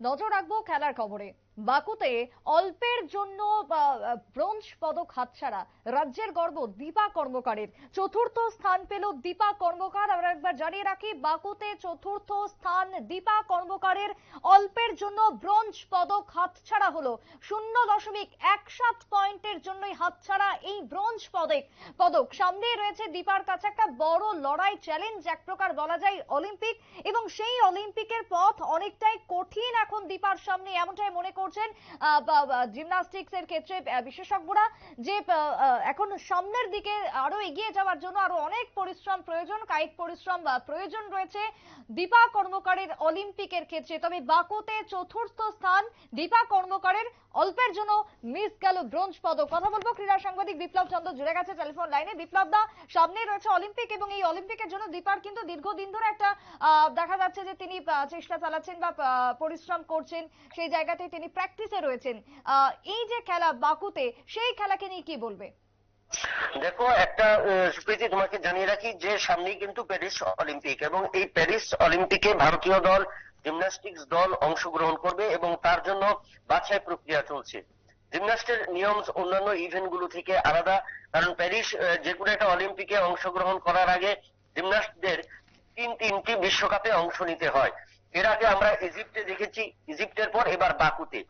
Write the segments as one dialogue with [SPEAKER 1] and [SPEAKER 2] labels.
[SPEAKER 1] নজর রাখব খেলার খবরে। বাকুতে অল্পের জন্য ব্রোঞ্জ পদক হাতছাড়া রাজ্যের গর্ব দীপা কর্মকারের। চতুর্থ স্থান পেল দীপা কর্মকার। আমরা একবার জানিয়ে রাখি, বাকুতে চতুর্থ স্থান দীপা কর্মকারের। অল্পের জন্য ব্রোঞ্জ পদক হাতছাড়া হলো শূন্য দশমিক এক সাত পয়েন্টের জন্যই হাতছাড়া এই ব্রোঞ্জ পদক। পদক সামনে রয়েছে দীপার কাছে একটা বড় লড়াই চ্যালেঞ্জ, এক প্রকার বলা যায় অলিম্পিক। এবং সেই অলিম্পিকের পথ অনেকটাই কঠিন এখন দীপার সামনে, এমনটাই মনে করছেন জিমনাস্টিক্স এর ক্ষেত্রে বিশেষজ্ঞরা যে এখন সামনের দিকে আরও এগিয়ে যাওয়ার জন্য আরও অনেক পরিশ্রম প্রয়োজন, কায়িক পরিশ্রম প্রয়োজন রয়েছে দীপা কর্মকারের অলিম্পিকের ক্ষেত্রে। তবে বাকুতে চতুর্থ স্থান দীপা কর্মকারের, অল্পের জন্য মিস গেল ব্রোঞ্জ পদক। কথা বলব ক্রীড়া সাংবাদিক বিপ্লব চন্দ্র, জুড়ে গেছে টেলিফোন লাইনে বিপ্লব দা সামনে রয়েছে অলিম্পিক এবং এই অলিম্পিকের জন্য দীপার কিন্তু দীর্ঘদিন ধরে একটা দেখা যাচ্ছে যে তিনি চেষ্টা চালাচ্ছেন বা পরিশ্রম করছেন। সেই জায়গাতে তিনি প্র্যাকটিসে রয়েছেন। এই যে খেলা বাকুতে, সেই খেলাকে নিয়ে কি বলবে?
[SPEAKER 2] দেখো, একটা সুপ্রীতি তোমাকে জানিয়ে রাখি যে সামনেই কিন্তু প্যারিস অলিম্পিক এবং এই প্যারিস অলিম্পিকে ভারতীয় দল জিমন্যাস্টিক্স দল অংশগ্রহণ করবে এবং তার জন্য বাছাই প্রক্রিয়া চলছে। জিমন্যাস্টের নিয়ম অন্যান্য ইভেন্টগুলো থেকে আলাদা, কারণ প্যারিস যে কোনো একটা অলিম্পিকে অংশগ্রহণ করার আগে জিমন্যাস্টদের তিন তিনটি বিশ্বকাপে অংশ নিতে হয়। এর আগে আমরা ইজিপ্টে দেখেছি, ইজিপ্টের পর এবার বাকুতে।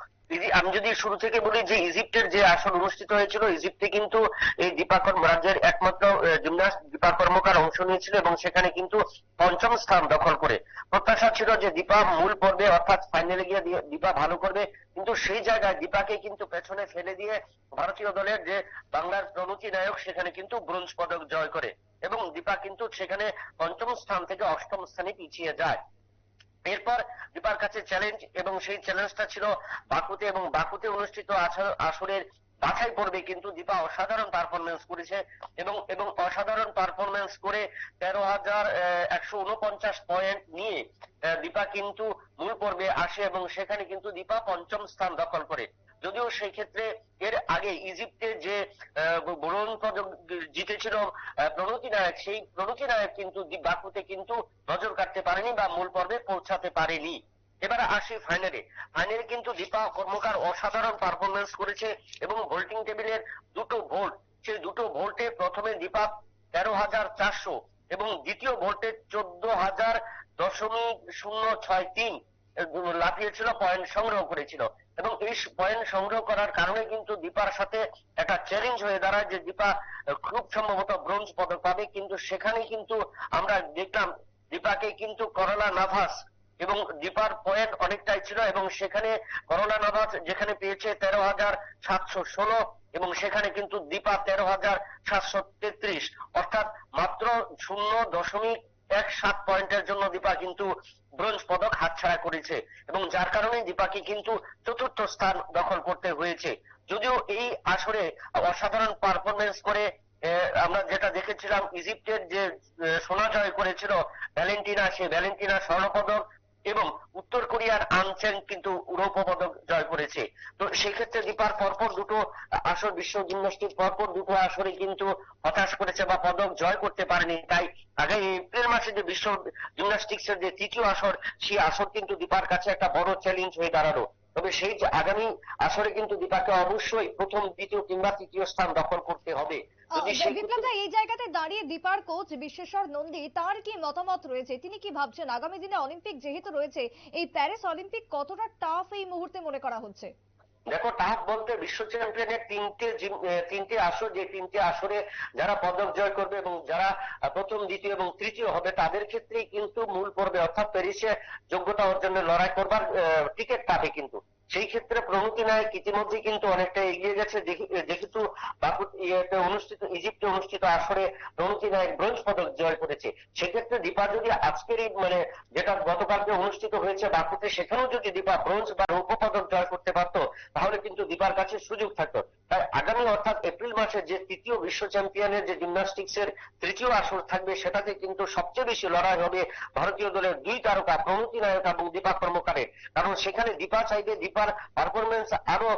[SPEAKER 2] আমি যদি শুরু থেকে বলি যে ইজিপ্টের যে আসর অনুষ্ঠিত হয়েছিল, ইজিপ্টে কিন্তু এই দীপাকর রাজ্যের একমাত্র জিমনাস্ট দীপা কর্মকার অংশ নিয়েছিল এবং সেখানে কিন্তু পঞ্চম স্থান দখল করে। প্রত্যাশা ছিল যে দীপা মূল পর্বে অর্থাৎ ফাইনালে গিয়ে দীপা ভালো করবে, কিন্তু সেই জায়গায় দীপাকে কিন্তু পেছনে ফেলে দিয়ে ভারতীয় দলের যে বাংলার প্রণতি নায়ক, সেখানে কিন্তু ব্রোঞ্জ পদক জয় করে। এবং দীপা কিন্তু সেখানে পঞ্চম স্থান থেকে অষ্টম স্থানে পিছিয়ে যায়। এরপর দীপার কাছে চ্যালেঞ্জ এবং সেই চ্যালেঞ্জটা ছিল বাকুতে এবং বাকুতে অনুষ্ঠিত আসরের বাছাই পড়বে কিন্তু দীপা অসাধারণ পারফরমেন্স করেছে এবং এবং অসাধারণ পারফরমেন্স করে তেরো হাজার একশো উনপঞ্চাশ পয়েন্ট নিয়ে দীপা কিন্তু মূল পর্বে আসে এবং সেখানে কিন্তু দীপা পঞ্চম স্থান দখল করে। যদিও সেই ক্ষেত্রে এর আগে ইজিপ্টের যে ব্রোঞ্জ পদক জিতেছিল প্রণতি নায়ক, সেই প্রণতি নায়ক কিন্তু বাকুতে কিন্তু নজর কাটতে পারেনি বা মূল পর্বে পৌঁছাতে পারেনি। এবার আসি ফাইনালে। ফাইনালে কিন্তু দীপা কর্মকার অসাধারণ পারফরমেন্স করেছে এবং ভোল্টিং টেবিলের দুটো ভোল্ট সেই দুটো ভোল্টে প্রথমে দীপা তেরো হাজার চারশো এবং দ্বিতীয় ভোল্টে চোদ্দ হাজার দশমিক শূন্য ছয় তিন লাফিয়েছিল পয়েন্ট সংগ্রহ করেছিল। এবং এই পয়েন্ট সংগ্রহ করার কারণে কিন্তু দীপার সাথে একটা চ্যালেঞ্জ হয়ে দাঁড়ায় যে দীপা খুব সম্ভবত ব্রোঞ্জ পদক পাবে। কিন্তু সেখানে কিন্তু আমরা দেখলাম দীপাকে কিন্তু করোনা নাভাস এবং দীপার পয়েন্ট অনেকটাই ছিল এবং সেখানে করোনা নাভাস যেখানে পেয়েছে তেরো হাজার সাতশো ষোলো এবং সেখানে কিন্তু দীপা তেরো হাজার সাতশো তেত্রিশ। অর্থাৎ মাত্র শূন্য দশমিক এক সাত পয়েন্টের জন্য দীপা কিন্তু ব্রোঞ্জ পদক হাতছাড়া করেছে এবং যার কারণে দীপাকে কিন্তু চতুর্থ স্থান দখল করতে হয়েছে। যদিও এই আসরে অসাধারণ পারফরমেন্স করে আমরা যেটা দেখেছিলাম, ইজিপ্টের যে সোনা জয় করেছিল ভ্যালেন্টিনা, সে ভ্যালেন্টিনা স্বর্ণপদক এবং উত্তর কোরিয়ার আনচ্যাং কিন্তু রৌপ্য পদক জয় করেছে। তো সেক্ষেত্রে দীপার পরপর দুটো আসর, বিশ্ব জিমন্যাস্টিক পরপর দুটো আসরে কিন্তু হতাশ করেছে বা পদক জয় করতে পারেনি। তাই আগামী এপ্রিল মাসে যে বিশ্ব জিমন্যাস্টিক্স এর যে তৃতীয় আসর, সেই আসর কিন্তু দীপার কাছে একটা বড় চ্যালেঞ্জ হয়ে দাঁড়াল। তবে সেই যে আগামী আসরে কিন্তু দীপাকে অবশ্যই প্রথম দ্বিতীয় কিংবা তৃতীয় স্থান দখল করতে হবে।
[SPEAKER 1] এই জায়গাতে দাঁড়িয়ে দীপার কোচ বিশ্বেশ্বর নন্দী তার কি মতামত রয়েছে? তিনি কি ভাবছেন? আগামী দিনে অলিম্পিক যেহেতু রয়েছে এই প্যারিস অলিম্পিক কতটা টাফ এই মুহূর্তে মনে করা হচ্ছে?
[SPEAKER 2] দেখো টাফ বলতে বিশ্ব চ্যাম্পিয়নের তিনটে তিনটে আসর, যে তিনটে আসরে যারা পদক জয় করবে এবং যারা প্রথম, দ্বিতীয় এবং তৃতীয় হবে, তাদের ক্ষেত্রেই কিন্তু মূল পর্বে অর্থাৎ প্যারিসে যোগ্যতা অর্জনের লড়াই করবার টিকিট পাবে কিন্তু। সেই ক্ষেত্রে প্রণতি নায়ক ইতিমধ্যে কিন্তু অনেকটা এগিয়ে গেছে। যেহেতু ইয়েতে অনুষ্ঠিত, ইজিপ্টে অনুষ্ঠিত আসরে প্রণতি নায়ক ব্রোঞ্জ পদক জয় করেছে, সেক্ষেত্রে দীপা যদি আজকের মানে যেটা গতকালকে অনুষ্ঠিত হয়েছে বাকুতে, সেখানেও যদি দীপা ব্রোঞ্জ বা রৌপ্য পদক জয় করতে পারত, তাহলে কিন্তু দীপার কাছে সুযোগ থাকতো। তাই আগামী, অর্থাৎ এপ্রিল মাসে যে তৃতীয় বিশ্ব চ্যাম্পিয়নের যে জিমনাস্টিক্স এর তৃতীয় আসর থাকবে, সেটাতে কিন্তু সবচেয়ে বেশি লড়াই হবে ভারতীয় দলের দুই তারকা প্রণতি নায়ক এবং দীপা কর্মকারের। কারণ সেখানে দীপা চাইবে দীপা দীপার পারফরমেন্স আরও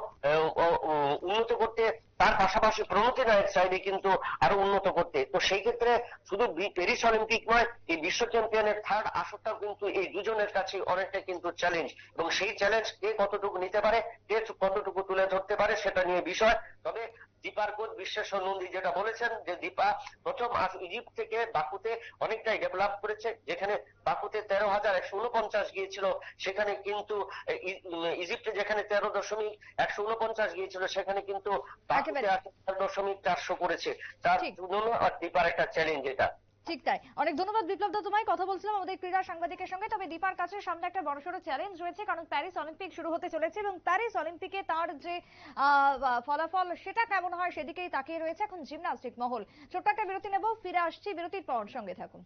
[SPEAKER 2] উন্নত করতে তার পাশাপাশি প্রণতি নায়ক চাইবে কিন্তু আরও উন্নত করতে। তো সেই ক্ষেত্রে শুধু প্যারিস অলিম্পিক নয়, এই বিশ্ব চ্যাম্পিয়নের থার্ড আসরটাও কিন্তু এই দুজনের কাছে অনেকটা কিন্তু চ্যালেঞ্জ এবং সেই চ্যালেঞ্জ কে কতটুকু নিতে পারে, কে কতটুকু তুলে ধরতে পারে সেটা নিয়ে বিষয়। তবে দীপার কোচ বিশ্বেশ্বর নন্দী যেটা বলেছেন যে দীপা প্রথম ইজিপ্ট থেকে বাকুতে অনেকটাই ডেভেলপ করেছে, যেখানে বাকুতে তেরো হাজার একশো উনপঞ্চাশ গিয়েছিল, সেখানে কিন্তু ইজিপ্টে যেখানে তেরো দশমিক একশো উনপঞ্চাশ গিয়েছিল, সেখানে কিন্তু বাকুতে দশমিক চারশো করেছে। তার জন্য দীপার একটা চ্যালেঞ্জ এটা।
[SPEAKER 1] ঠিক তাই। অনেক ধন্যবাদ বিপ্লব দা তোমায়। কথা বলছিলাম আমাদের ক্রীড়া সাংবাদিকের সঙ্গে। তবে দীপার কাছে সামনে একটা বড়সড় চ্যালেঞ্জ রয়েছে কারণ প্যারিস অলিম্পিক শুরু হতে চলেছে এবং প্যারিস অলিম্পিকে তার যে ফলাফল সেটা কেমন হয় সেদিকেই তাকিয়ে রয়েছে এখন জিমনাস্টিক মহল। ছোট্ট একটা বিরতি নেব ফিরে আসছি বিরতির পর সঙ্গে থাকুন।